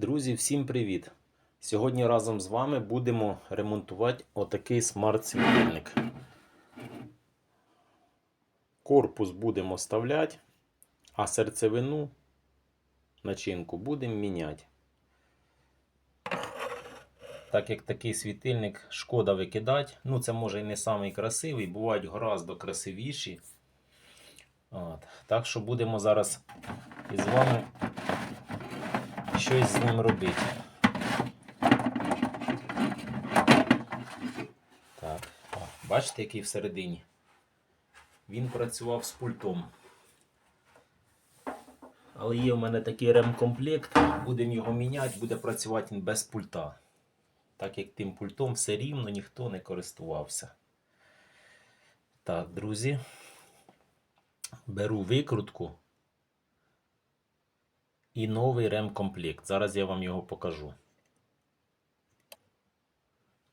Друзі, всім привіт! Сьогодні разом з вами будемо ремонтувати отакий смарт-світильник. Корпус будемо вставляти, а серцевину, начинку будемо міняти. Так як такий світильник шкода викидати, ну це може і не самий красивий, бувають гораздо красивіші. От. Так що будемо зараз із вами щось з ним робити. Так, о, бачите, який всередині? Він працював з пультом. Але є в мене такий ремкомплект, будемо його міняти, буде працювати він без пульта. Так як тим пультом все рівно ніхто не користувався. Так, друзі. Беру викрутку і новий ремкомплект. Зараз я вам його покажу.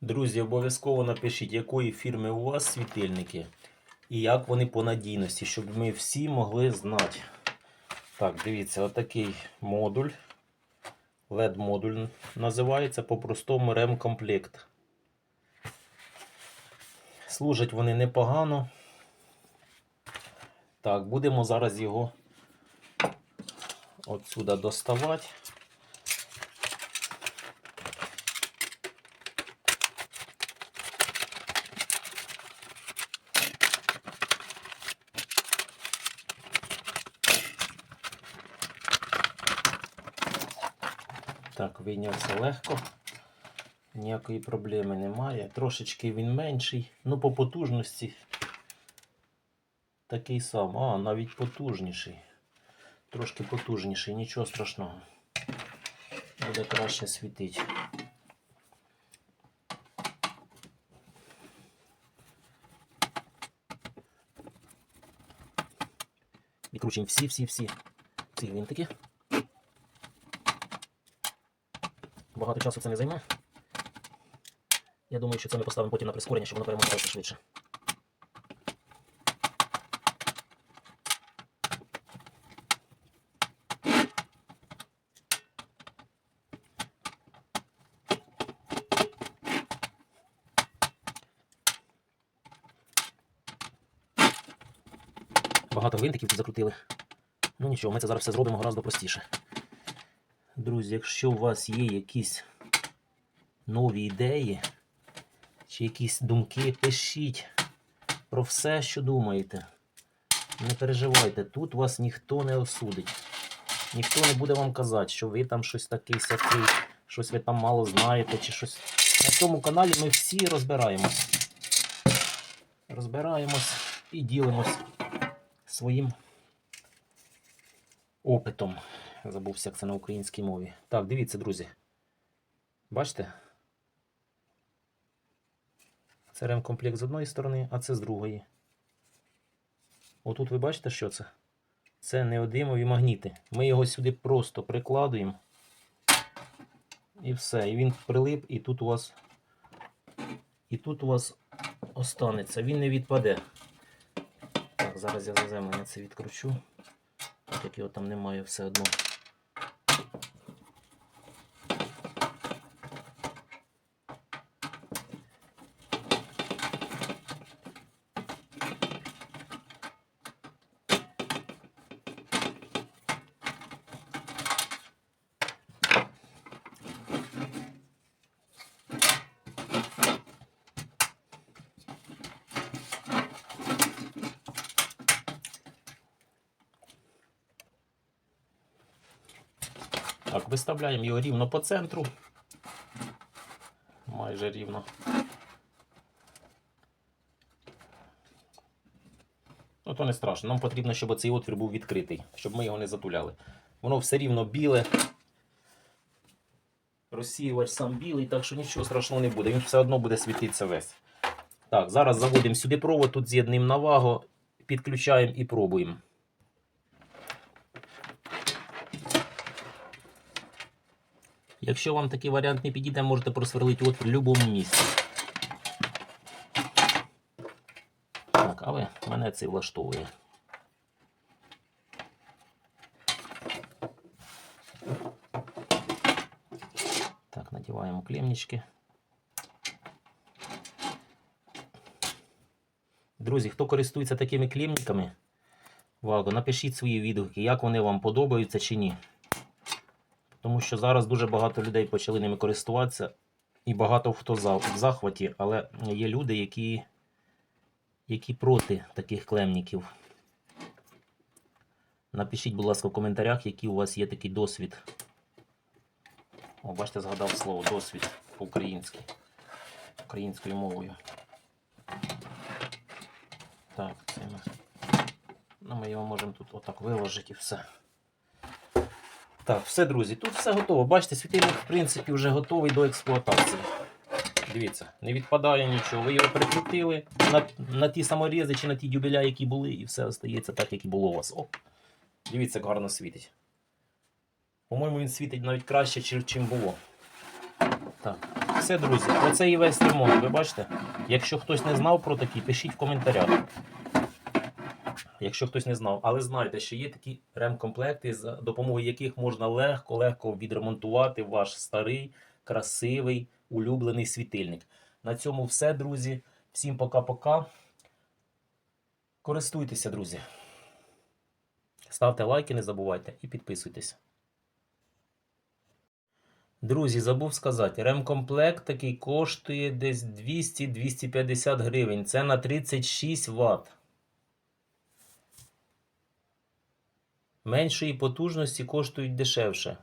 Друзі, обов'язково напишіть, якої фірми у вас світильники і як вони по надійності, щоб ми всі могли знати. Так, дивіться, отакий модуль. LED-модуль називається по-простому ремкомплект. Служать вони непогано. Так, будемо зараз його отсюда доставати. Так, вийнявся легко. Ніякої проблеми немає. Трошечки він менший, ну по потужності такий сам. А, навіть потужніший. Трошки потужніший, нічого страшного. Буде краще світити. Відкручуємо всі-всі-всі ці гвинтики. Багато часу це не займе. Я думаю, що це ми поставимо потім на прискорення, щоб воно перемоталося швидше. Багато гвинтиків тут закрутили. Ну нічого, ми це зараз все зробимо гораздо простіше. Друзі, якщо у вас є якісь нові ідеї чи якісь думки, пишіть про все, що думаєте. Не переживайте, тут вас ніхто не осудить. Ніхто не буде вам казати, що ви там щось такий сякий, щось ви там мало знаєте, чи щось. На цьому каналі ми всі розбираємось. Розбираємось і ділимось своїм опитом. Забувся, як це на українській мові. Так, дивіться, друзі. Бачите? Це ремкомплект з одної сторони, а це з другої. Отут ви бачите, що це? Це неодимові магніти. Ми його сюди просто прикладуємо. І все. І він прилип, і тут у вас. І тут у вас останеться. Він не відпаде. Зараз я заземлення це відкручу. Так як його там немає все одно. Так, виставляємо його рівно по центру. Майже рівно. Ну, то не страшно. Нам потрібно, щоб цей отвір був відкритий, щоб ми його не затуляли. Воно все рівно біле. Розсіювач сам білий, так що нічого страшного не буде. Він все одно буде світитися весь. Так, зараз заводимо сюди провод, тут з'єднуємо на вагу, підключаємо і пробуємо. Якщо вам такий варіант не підійде, можете просверлити отвір в будь-якому місці. Так, але мене це влаштовує. Відкриваємо клемнички. Друзі, хто користується такими клемниками, Валко, напишіть свої відгуки, як вони вам подобаються чи ні. Тому що зараз дуже багато людей почали ними користуватися, і багато хто в захваті, але є люди, які, які проти таких клемників. Напишіть, будь ласка, в коментарях, який у вас є такий досвід. О, бачите, згадав слово досвід по-українськи. Українською мовою. Так, це ми. Ну, ми його можемо тут отак виложити і все. Так, все, друзі, тут все готово. Бачите, світильник, в принципі, вже готовий до експлуатації. Дивіться, не відпадає нічого. Ви його прикрутили на, на ті саморізи чи на ті дюбеля, які були, і все остається так, як і було у вас. О, дивіться, як гарно світить. По-моєму, він світить навіть краще, чим, було. Так, все, друзі, оце і весь ремонт. Ви бачите? Якщо хтось не знав про такі, пишіть в коментарях. Якщо хтось не знав, але знайте, що є такі ремкомплекти, за допомогою яких можна легко-легко відремонтувати ваш старий, красивий, улюблений світильник. На цьому все, друзі. Всім пока-пока. Користуйтеся, друзі. Ставте лайки, не забувайте і підписуйтесь. Друзі, забув сказати, ремкомплект такий коштує десь 200-250 гривень. Це на 36 Вт. Меншої потужності коштують дешевше.